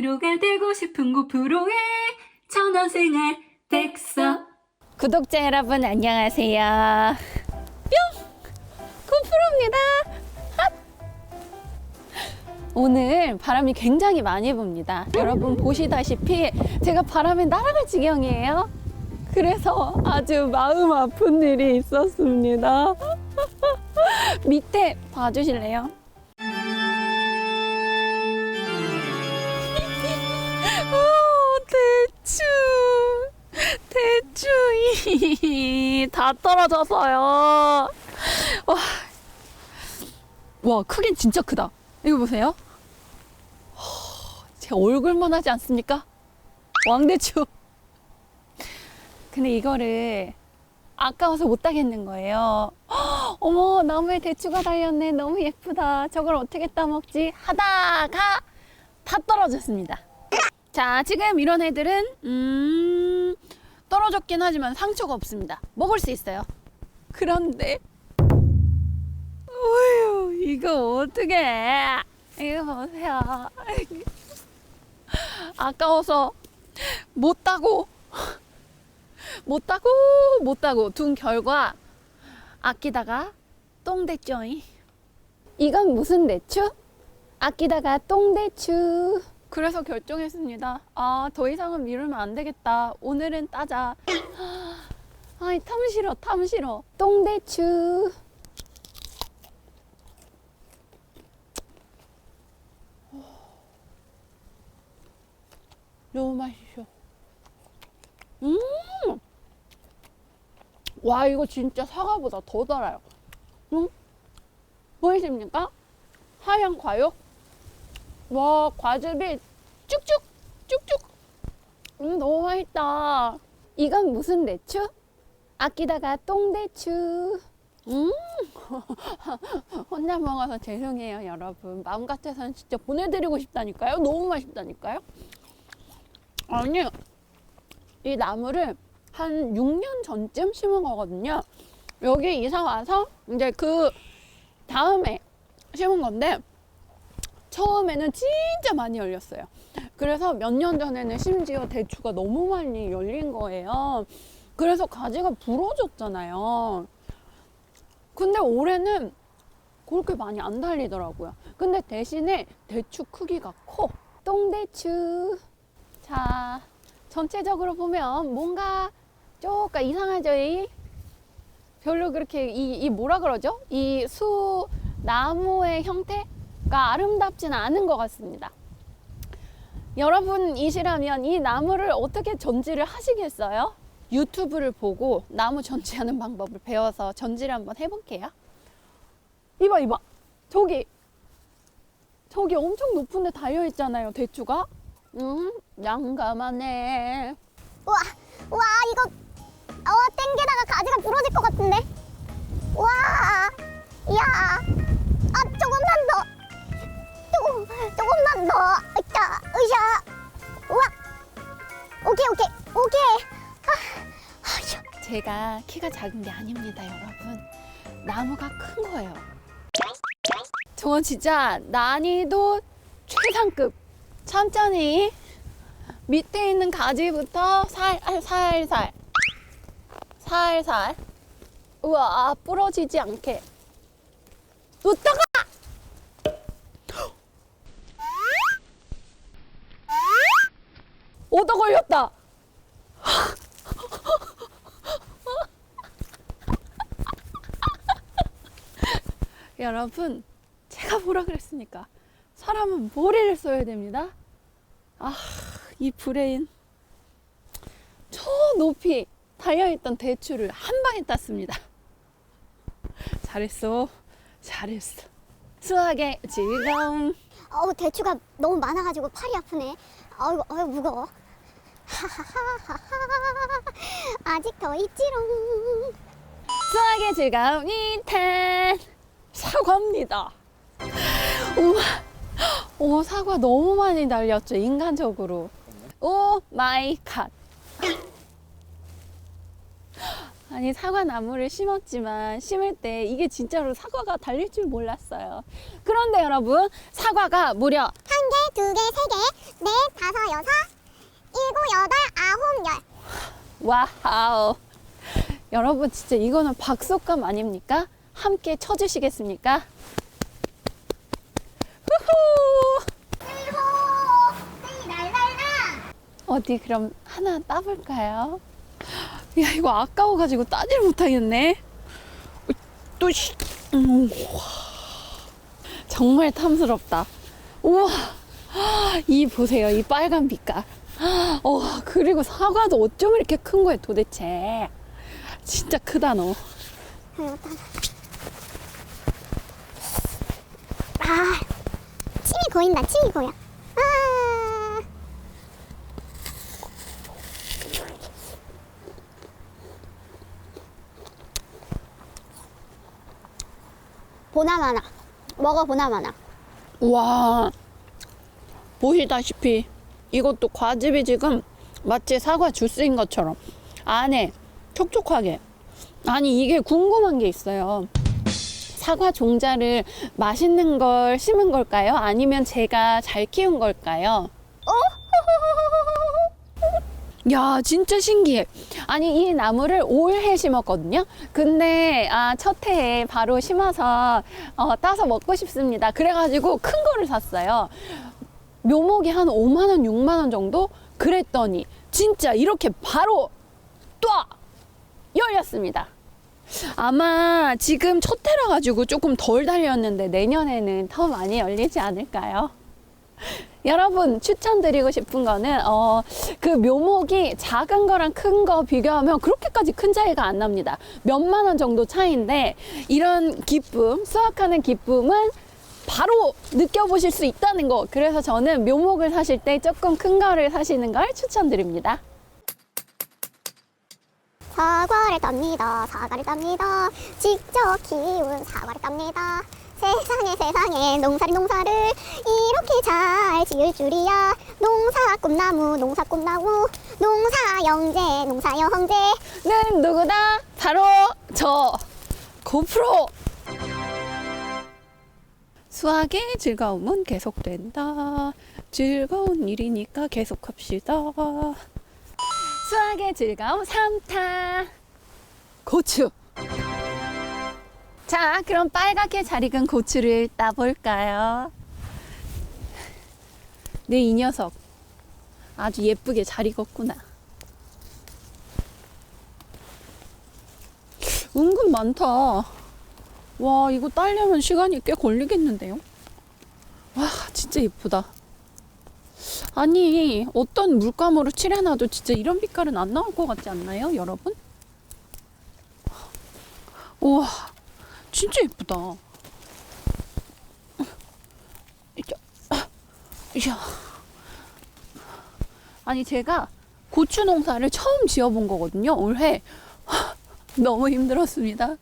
프로가 되고 싶은 곳 프로의 전원생활 백서 구독자 여러분 안녕하세요. 뿅! 코프로입니다. 핫! 오늘 바람이 굉장히 많이 붑니다. 여러분 보시다시피 제가 바람에 날아갈 지경이에요. 그래서 아주 마음 아픈 일이 있었습니다. 밑에 봐주실래요? 다 떨어져서요. 와, 와 크긴 진짜 크다. 이거 보세요. 허, 제 얼굴만 하지 않습니까? 왕대추. 근데 이거를 아까워서 못 따겠는 거예요. 헉, 어머 나무에 대추가 달렸네. 너무 예쁘다. 저걸 어떻게 따먹지? 하다가 다 떨어졌습니다. 자, 지금 이런 애들은 음, 떨어졌긴 하지만 상처가 없습니다. 먹을 수 있어요. 그런데 어휴, 이거 어떻게? 이거 보세요. 아까워서 못 따고 못 따고 못 따고 둔 결과 아끼다가 똥 됐죠이. 이건 무슨 대추? 아끼다가 똥 대추. 그래서 결정했습니다. 아, 더 이상은 미루면 안 되겠다. 오늘은 따자. 아이, 탐 싫어, 탐 싫어. 똥대추. 너무 맛있어. 음! 와, 이거 진짜 사과보다 더 달아요. 응? 보이십니까? 하얀 과육? 와 과즙이 쭉쭉 쭉쭉. 음 너무 맛있다. 이건 무슨 대추? 아끼다가 똥대추. 음. 혼자 먹어서 죄송해요 여러분. 마음 같아서는 진짜 보내드리고 싶다니까요. 너무 맛있다니까요. 아니 이 나무를 한 6년 전쯤 심은 거거든요. 여기 이사 와서 이제 그 다음에 심은 건데 처음에는 진짜 많이 열렸어요. 그래서 몇 년 전에는 심지어 대추가 너무 많이 열린 거예요. 그래서 가지가 부러졌잖아요. 근데 올해는 그렇게 많이 안 달리더라고요. 근데 대신에 대추 크기가 커. 똥대추. 자, 전체적으로 보면 뭔가 조금 이상하죠? 이? 별로 그렇게 이, 이 뭐라 그러죠? 이 수 나무의 형태? 가 아름답지는 않은 것 같습니다. 여러분이시라면 이 나무를 어떻게 전지를 하시겠어요? 유튜브를 보고 나무 전지하는 방법을 배워서 전지를 한번 해볼게요. 이봐, 이봐. 저기, 저기 엄청 높은 데 달려있잖아요, 대추가. 음, 양감하네. 우와, 우와 이거 어 땡기다가 가지가 부러질 것 같은데. 와, 야, 조금 조금만 더, 으쌰, 으쌰, 우와, 오케이 오케이 오케이. 아, 아휴, 제가 키가 작은 게 아닙니다, 여러분. 나무가 큰 거예요. 저건 진짜 난이도 최상급. 천천히 밑에 있는 가지부터 살, 아, 살살, 살살. 우와, 부러지지 않게. 놓다가! 얻어 걸렸다! 여러분, 제가 뭐라 그랬습니까? 사람은 머리를 써야 됩니다. 아, 이 브레인. 저 높이 달려있던 대추를 한 방에 땄습니다. 잘했어. 잘했어. 수학의 즐거움. 어우 대추가 너무 많아가지고 팔이 아프네. 어이구, 어이 무거워. 아직 더 있지롱. 수학의 즐거움 2탄. 사과입니다. 우와. 오, 사과 너무 많이 날렸죠, 인간적으로. 오 마이 갓. 아니, 사과 나무를 심었지만, 심을 때 이게 진짜로 사과가 달릴 줄 몰랐어요. 그런데 여러분, 사과가 무려 한 개, 두 개, 세 개, 넷, 다섯, 여섯. 와우. 여러분 진짜 이거는 박속감 아닙니까? 함께 쳐주시겠습니까? 후후. 어디 그럼 하나 따볼까요? 야 이거 아까워가지고 따질 못하겠네. 어, 또 씨. 음, 와. 정말 탐스럽다. 우와 이 보세요 이 빨간 빛깔. 어 그리고 사과도 어쩜 이렇게 큰 거예요 도대체. 진짜 크다 너. 아, 침이 고인다, 침이 고여. 아. 보나마나. 먹어 보나마나. 와 보시다시피 이것도 과즙이 지금 마치 사과 주스인 것처럼 안에 촉촉하게. 아니 이게 궁금한 게 있어요. 사과 종자를 맛있는 걸 심은 걸까요? 아니면 제가 잘 키운 걸까요? 야 진짜 신기해. 아니 이 나무를 올해 심었거든요? 근데 아, 첫 해에 바로 심어서 어, 따서 먹고 싶습니다. 그래가지고 큰 거를 샀어요 묘목이 한 5만 원 6만 원 정도 그랬더니 진짜 이렇게 바로 또 열렸습니다 아마 지금 첫 해라 가지고 조금 덜 달렸는데 내년에는 더 많이 열리지 않을까요? 여러분 추천드리고 싶은 거는 어, 그 묘목이 작은 거랑 큰 거 비교하면 그렇게까지 큰 차이가 안 납니다. 몇만 원 정도 차이인데 이런 기쁨, 수확하는 기쁨은 바로 느껴보실 수 있다는 거. 그래서 저는 묘목을 사실 때 조금 큰 거를 사시는 걸 추천드립니다. 사과를 땁니다. 사과를 땁니다. 직접 키운 사과를 땁니다. 세상에 세상에 농사리 농사를 이렇게 잘 지을 줄이야. 농사 꽃나무 농사 꽃나무 농사 영재 농사 영재 는 누구다? 바로 저 고프로. 수학의 즐거움은 계속된다. 즐거운 일이니까 계속합시다. 수학의 즐거움 3탄. 고추. 자, 그럼 빨갛게 잘 익은 고추를 따볼까요? 네, 이 녀석. 아주 예쁘게 잘 익었구나. 은근 많다. 와, 이거 따려면 시간이 꽤 걸리겠는데요? 와, 진짜 예쁘다. 아니, 어떤 물감으로 칠해놔도 진짜 이런 빛깔은 안 나올 것 같지 않나요, 여러분? 우와, 진짜 예쁘다. 아니, 제가 고추 농사를 처음 지어본 거거든요, 올해. 너무 힘들었습니다.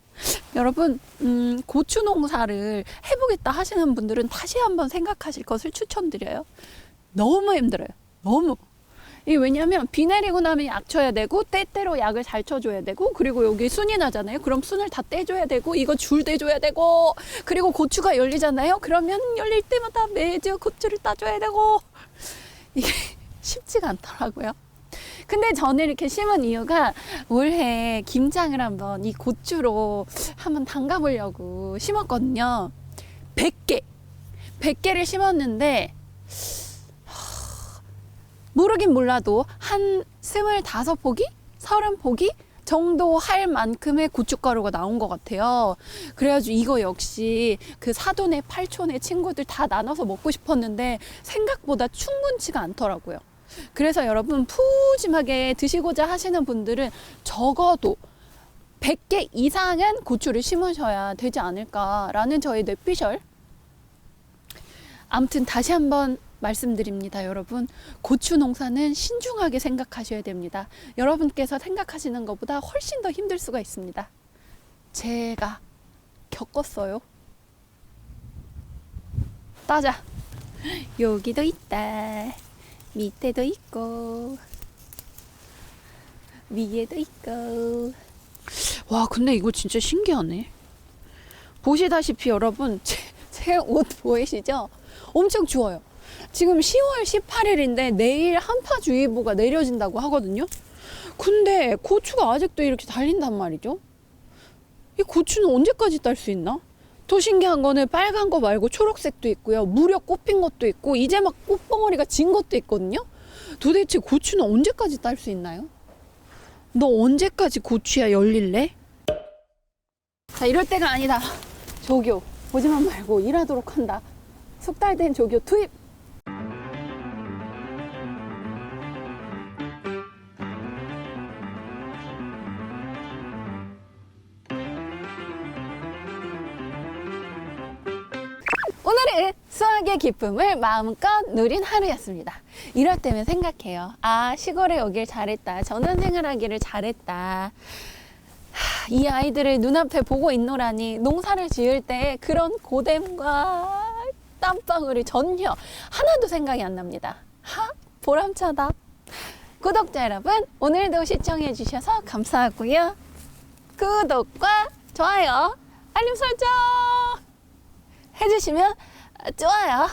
여러분, 음, 고추 농사를 해보겠다 하시는 분들은 다시 한번 생각하실 것을 추천드려요. 너무 힘들어요. 너무. 이 왜냐하면 비 내리고 나면 약 쳐야 되고 때때로 약을 잘 쳐줘야 되고 그리고 여기 순이 나잖아요. 그럼 순을 다 떼줘야 되고 이거 줄 대줘야 되고 그리고 고추가 열리잖아요. 그러면 열릴 때마다 매주 고추를 따줘야 되고 이게 쉽지가 않더라고요. 근데 저는 이렇게 심은 이유가 올해 김장을 한번 이 고추로 한번 담가보려고 심었거든요. 100개. 100개를 심었는데, 하, 모르긴 몰라도 한 25포기? 30포기? 정도 할 만큼의 고춧가루가 나온 것 같아요. 그래가지고 이거 역시 그 사돈의 팔촌의 친구들 다 나눠서 먹고 싶었는데 생각보다 충분치가 않더라고요. 그래서 여러분 푸짐하게 드시고자 하시는 분들은 적어도 100개 이상은 고추를 심으셔야 되지 않을까라는 저의 뇌피셜. 아무튼 다시 한번 말씀드립니다, 여러분. 고추 농사는 신중하게 생각하셔야 됩니다. 여러분께서 생각하시는 것보다 훨씬 더 힘들 수가 있습니다. 제가 겪었어요. 따자. 여기도 있다. 밑에도 있고 위에도 있고 와 근데 이거 진짜 신기하네 보시다시피 여러분 제 옷 보이시죠 엄청 추워요 지금 10월 18일인데 내일 한파주의보가 내려진다고 하거든요. 근데 고추가 아직도 이렇게 달린단 말이죠. 이 고추는 언제까지 딸 수 있나? 더 신기한 거는 빨간 거 말고 초록색도 있고요. 무려 꽃핀 것도 있고 이제 막 꽃봉오리가 진 것도 있거든요. 도대체 고추는 언제까지 딸 수 있나요? 너 언제까지 고추야 열릴래? 자 이럴 때가 아니다. 조교 보지만 말고 일하도록 한다. 숙달된 조교 투입. 수학의 기쁨을 마음껏 누린 하루였습니다. 이럴 때면 생각해요. 아, 시골에 오길 잘했다. 전원 생활 하기를 잘했다. 하, 이 아이들을 눈앞에 보고 있노라니 농사를 지을 때 그런 고됨과 땀방울이 전혀 하나도 생각이 안 납니다. 하, 보람차다. 구독자 여러분, 오늘도 시청해 주셔서 감사하고요. 구독과 좋아요, 알림 설정 해주시면 좋아요.